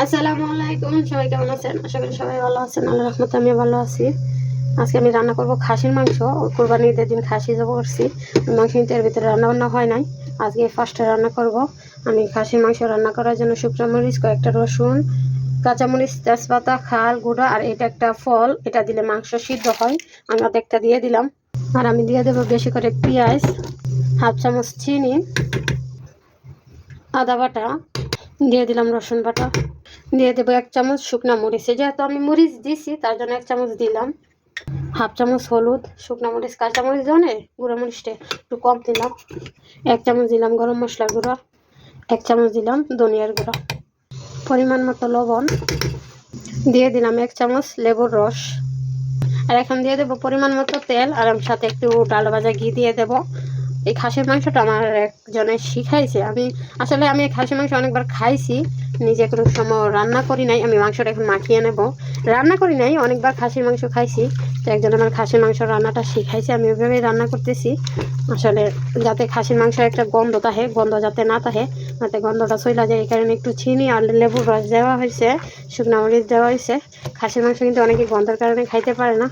আসসালামু আলাইকুম। সবাই কেমন আছেন? আশা করি সবাই ভালো আছেন। আল্লাহ রহমতে আমি ভালো আছি। আজকে আমি রান্না করব খাসির মাংস। কোরবানি ঈদের দিন খাসি জব করছি, মাংস কিন্তু এর ভিতরে রান্না বান্না হয় নাই। আজকে ফার্স্টে রান্না করব। আমি খাসির মাংস রান্না করার জন্য শুকনো মরিচ কয়েকটা রসুন, কাঁচামরিচ, তেজপাতা, খাল, গুঁড়া আর এটা একটা ফল। এটা দিলে মাংস সিদ্ধ হয়। আমি অর্ধেকটা দিয়ে দিলাম। আর আমি দিয়ে দেবো বেশি করে পেঁয়াজ, হাফ চামচ চিনি, আদা বাটা, দিয়ে দিলাম রসুন বাটা। দিয়ে দেবো এক চামচ শুকনা মরিচ। যেহেতু আমি মরিচ দিছি, তার জন্য এক চামচ দিলাম। হাফ চামচ হলুদ, শুকনা মরিচ, কাঁচা মরিচ জানে গুঁড়ো মরিচটা একটু কম দিলাম। এক চামচ দিলাম গরম মশলার গুঁড়ো, এক চামচ দিলাম ধনিয়ার গুঁড়ো। পরিমাণ মতো লবণ। দিয়ে দিলাম এক চামচ লেবুর রস। আর এখন দিয়ে দেবো পরিমাণ মতো তেল, আর আমি সাথে একটু ডাল ভাজা ঘি দিয়ে দেবো। এই খাসির মাংসটা আমার একজনে শিখাইছে। আমি আসলে আমি খাসির মাংস অনেকবার খাইছি, নিজে কোনো সময় রান্না করি নাই, আমি মাংসটা এখন মাখিয়ে নেব। রান্না করি নাই, অনেকবার খাসির মাংস খাইছি, তো একজন আমার খাসির মাংস রান্নাটা শিখাইছে, আমি ওইভাবেই রান্না করতেছি। আসলে যাতে খাসির মাংস একটা গন্ধ থাকে গন্ধ যাতে না থাকে যাতে গন্ধটা চলে যায়, এই কারণে একটু চিনি আর লেবুর রস দেওয়া হয়েছে, শুকনো মরিচ দেওয়া হয়েছে। খাসির মাংস কিন্তু অনেকে গন্ধের কারণে খাইতে পারে না।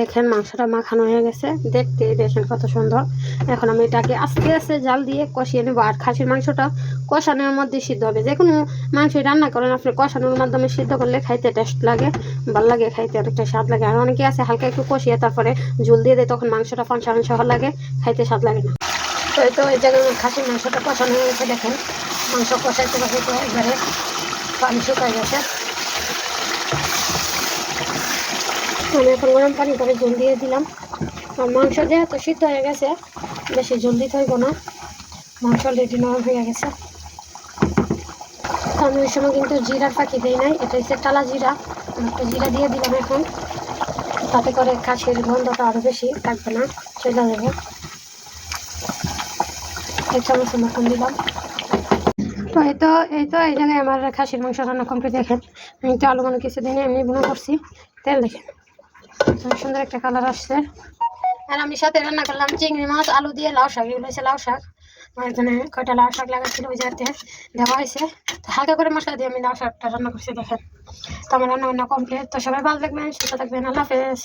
দেখেন মাংসটা মাখানো হয়ে গেছে। দেখতে দেখেন কত সুন্দর। এখন আমি এটাকে আস্তে আস্তে জাল দিয়ে কষিয়ে নেব। আর খাসির মাংসটা কষানোর মধ্যে সিদ্ধ হবে। যে কোনো মাংস রান্না করেন আপনি, কষানোর মাধ্যমে সিদ্ধ করলে খাইতে টেস্ট লাগে, ভালো লাগে, খাইতে অনেকটা স্বাদ লাগে। আর অনেকে আছে হালকা একটু কষিয়ে তারপরে ঝুল দিয়ে দেয়, তখন মাংসটা ফাংশন সহ লাগে, খাইতে স্বাদ লাগে না। তো এই তো এই জায়গায় খাসির মাংসটা কষানো হয়ে গেছে, দেখেন। মাংস কষাইতে কষাইতে একবারে পানি শুকায় গেছে। আমি এখন গরম পানি করে জল দিয়ে দিলাম। আর মাংস যেহেতু সিদ্ধ হয়ে গেছে, বেশি জল দিতে হইব না। মাংস অলরেডি নরম হয়ে গেছে। আমি ওই সময় কিন্তু জিরার পাখি দিই নাই, এটা হচ্ছে টালা জিরা। একটা জিরা দিয়ে দিলাম এখন। তাতে করে কাশির গন্ধটা আরও বেশি থাকবে না চলে যাবে এক চামচ মতন দিলাম। তো এই তো এই তো, এই জায়গায় আমার খাসির মাংস রান্না কমপ্লিট দেখেন। আমি তো আলু মনে কিছু দিন এমনি বুনো করছি। তেল দেখেন। সুন্দর একটা কালার আসছে। আর আমি সাথে রান্না করলাম চিংড়ি মাছ, আলু দিয়ে লাউ শাক, এগুলো লাউ শাক। এখানে কয়টা লাউ শাক লাগাচ্ছিল ওই জায়গাতে দেওয়া হয়েছে। তো হালকা করে মশলা দিয়ে আমি লাউ শাকটা রান্না করছি, দেখেন। তো আমার রান্না বান্না কমপ্লিট তো সবাই ভালো থাকবেন, সুস্থ থাকবেন, আল্লাহ হাফেজ।